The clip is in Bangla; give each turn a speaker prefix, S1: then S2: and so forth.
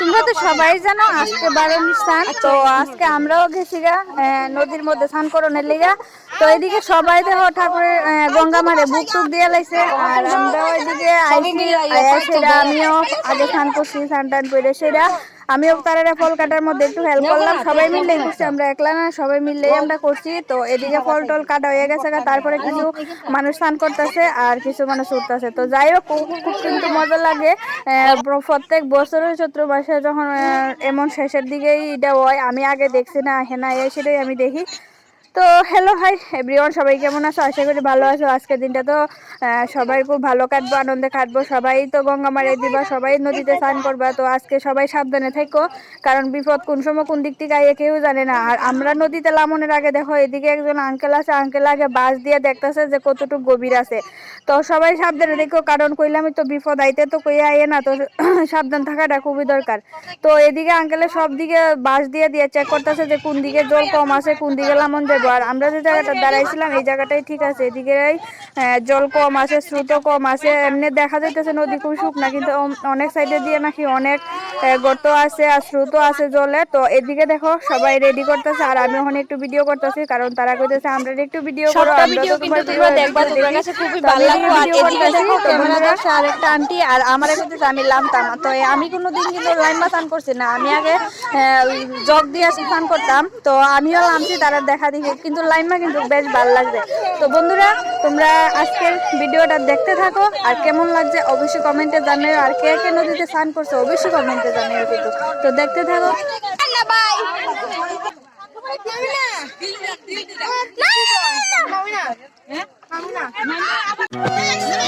S1: তোমরা তো সবাই জানো, আজকে বারণ স্থান। তো আজকে আমরাও গেছি গা নদীর মধ্যে স্নান করণের লিগা। তো এদিকে সবাই দেখো ঠাকুরের গঙ্গা মারে বুক টুক দিয়ে লাইছে। আর আমরাও ওইদিকে আইসি সেটা আমিও আগে স্নান করছি, স্নান টান করে সেটা আমিও তারা ফল কাটার মধ্যে একটু হেল্প করলাম সবাই মিললেই করছি আমরা একলা না সবাই মিললেই আমরা করছি তো এদিকে ফল টল কাটা হয়ে গেছে তারপরে কিছু মানুষ স্নান করতেছে আর কিছু মানুষ উঠতেছে। তো যাই হোক খুব কিন্তু মজা লাগে। আহ, প্রত্যেক বছরের চৈত্র মাসে যখন এমন শেষের দিকেই এটা হয় আমি আগে দেখছি না হেনা এই সেটাই আমি দেখি। তো হ্যালো হাই এভরিওয়ান সবাই কেমন আছো? আশা করি ভালো আছো। আজকের দিনটা তো সবাই খুব ভালো কাটবো, আনন্দে কাটবো। সবাই তো গঙ্গা মারিয়ে দিবা, সবাই নদীতে স্নান করবা। তো আজকে সবাই সাবধানে থেকো, কারণ বিপদ কোন সময় কোন দিক থেকে আইয়ে কেউ জানে না। আর আমরা নদীতে লামনের আগে দেখো, এদিকে একজন আঙ্কেল আছে আঙ্কেল আগে বাস দিয়ে দেখতেছে যে কতটুকু গভীর আছে। তো সবাই সাবধানে দেখো কারণ কইলামই তো বিপদ আইতে তো কই আইয়ে না, তো সাবধান থাকাটা খুবই দরকার। তো এদিকে আঙ্কেলে সব দিকে বাস দিয়ে দিয়ে চেক করতেছে যে কোন দিকে জল কম আছে, কোন দিকে লামন যাব আর আমরা যে জায়গাটা দাঁড়াইছিলাম এই জায়গাটাই ঠিক আছে। এদিকে জল কম আছে স্রোত কম আছে। এমনি দেখা যাইতেছে নদী খুব শুকনা কিন্তু অনেক সাইডে দিয়ে নাকি অনেক গর্ত আছে আর স্রোত আছে জলে। তো এদিকে দেখো সবাই রেডি করতেছে। আর আমি ওখানে একটু ভিডিও করতেছি কারণ তারা কইতেছে আমরা একটু ভিডিও করো আমরা
S2: ভিডিও কিন্তু তোমরা দেখবা তোমার। কাছে খুবই ভালো
S1: আমি
S2: লাগবে আর এদিকে দেখো ক্যামেরা দেখছে আরেকটা আন্টি আর আমার কইতেছে আমি লামতাম তো আমি কোনোদিন কিন্তু লাইন মাসান করছি না। আমি আগে জগ দিয়ে স্নান করতাম। তো আমিও লামছি তারা দেখা দেখি কিন্তু লাইন মা কিন্তু বেশ ভালো লাগছে। তো বন্ধুরা তোমরা আজকের ভিডিওটা দেখতে থাকো। আর কেমন লাগছে অবশ্যই কমেন্টে জানিও। আর কে কে নদীতে স্নান করছে অবশ্যই কমেন্টে জানিও কিন্তু তো দেখতে থাকো। আর